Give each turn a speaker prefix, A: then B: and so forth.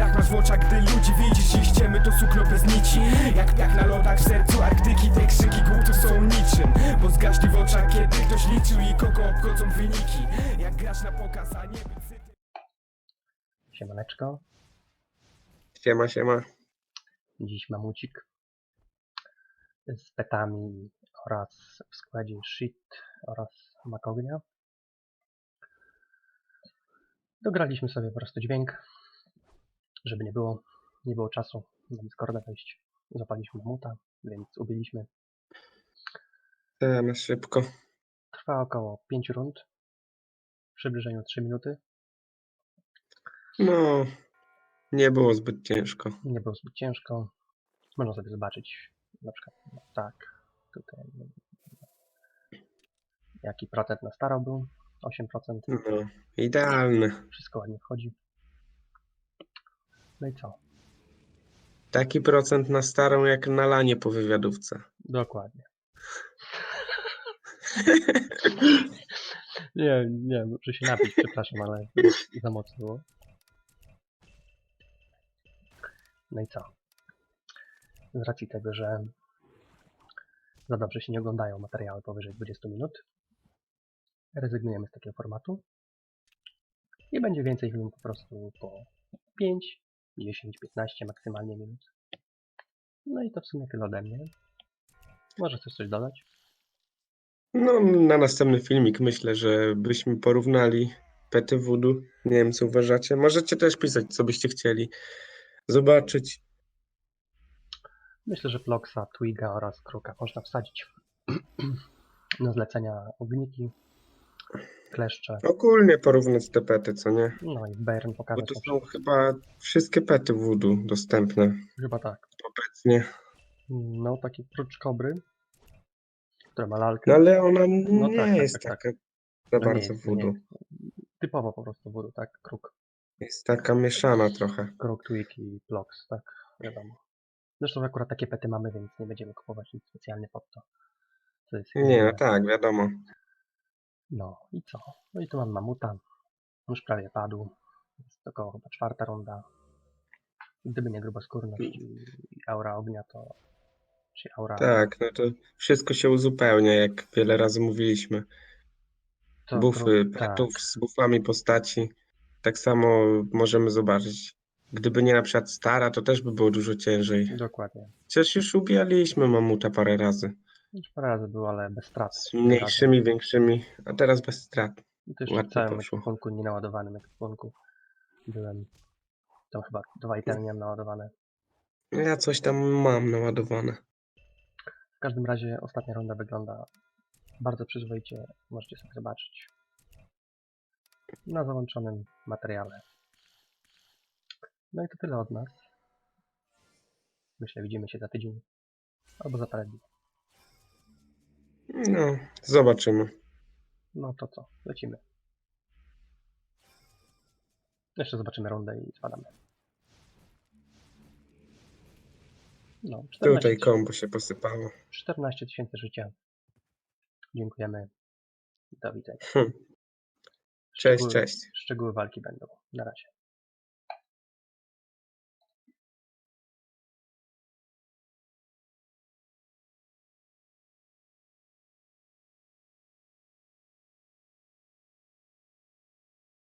A: Strach masz w oczach, gdy ludzi widzisz i ściemy to sukno bez nici Jak piach na lodach w sercu Arktyki Te krzyki głutu są niczym Bo zgaśli w oczach, kiedy ktoś liczył I kogo obchodzą wyniki Jak grasz na pokaz, a nie być syty
B: Siemaneczko.
C: Siema, siema.
B: Dziś mamucik z petami oraz w składzie shit oraz makognia. Dograliśmy sobie po prostu dźwięk, żeby nie było, nie było czasu na Discorda wejść. Zapaliśmy mamuta, więc ubiliśmy.
C: Temat szybko.
B: Trwa około 5 rund. W przybliżeniu 3 minuty.
C: No, nie było zbyt ciężko.
B: Nie było zbyt ciężko. Można sobie zobaczyć na przykład no, tak, tutaj no, jaki procent na staro był. 8%.
C: No, idealny.
B: Wszystko ładnie wchodzi. No i co?
C: Taki procent na starą jak na lanie po wywiadówce.
B: Dokładnie. nie, nie, muszę się napić, przepraszam, ale za mocno było. No i co? Z racji tego, że za dobrze się nie oglądają materiały powyżej 20 minut, rezygnujemy z takiego formatu i będzie więcej filmów po prostu po 5, 10, 15 maksymalnie minut. No i to w sumie tyle ode mnie. Może chcesz coś dodać?
C: No, na następny filmik myślę, że byśmy porównali pety voodoo. Nie wiem, co uważacie. Możecie też pisać, co byście chcieli zobaczyć.
B: Myślę, że Ploxa, Twiga oraz Kruka można wsadzić na zlecenia ogniki, kleszcze,
C: Ogólnie porównać te pety, co nie?
B: no i Bayern
C: Bo
B: pokazać.
C: tu
B: na
C: są chyba wszystkie pety voodoo dostępne
B: Chyba tak.
C: obecnie.
B: No, taki prócz kobry, która ma lalkę.
C: No ale ona nie
B: tak, tak,
C: jest
B: tak, tak.
C: taka za
B: No
C: bardzo
B: to
C: voodoo.
B: Typowo po prostu voodoo, tak? Kruk.
C: Jest taka mieszana trochę.
B: Kruk, Twig i Plox, tak? Wiadomo. Zresztą akurat takie pety mamy, więc nie będziemy kupować nic specjalnie pod to. Co jest
C: Nie, no tak, wiadomo.
B: No i co? No i tu mam mamuta. Już prawie padł. Jest około chyba czwarta runda. Gdyby nie gruboskórność i, i aura ognia, to... Czy aura...
C: Tak, no to wszystko się uzupełnia, jak wiele razy mówiliśmy.
B: to
C: Bufy
B: gru- tak,
C: petów z bufami postaci. Tak samo możemy zobaczyć. Gdyby nie na przykład stara, to też by było dużo ciężej.
B: dokładnie.
C: Chociaż już ubijaliśmy mamuta parę razy.
B: Już parę razy było, ale bez strat.
C: Z mniejszymi, większymi, a teraz bez strat.
B: I to jeszcze w całym ekwipunku, nienaładowanym ekwipunku byłem. Tam chyba dwa itemy miałem naładowane.
C: Ja coś tam mam naładowane.
B: W każdym razie ostatnia runda wygląda bardzo przyzwoicie. Możecie sobie zobaczyć na załączonym materiale. No i to tyle od nas. Myślę, widzimy się za tydzień albo za parę dni.
C: No, zobaczymy.
B: No to co, lecimy. Jeszcze zobaczymy rundę i spadamy. No, 14
C: Tutaj kombo się posypało.
B: 14 tysięcy życia. Dziękujemy. Do widzenia.
C: Hm. Cześć,
B: Szczegóły-
C: cześć.
B: Szczegóły walki będą. Na razie.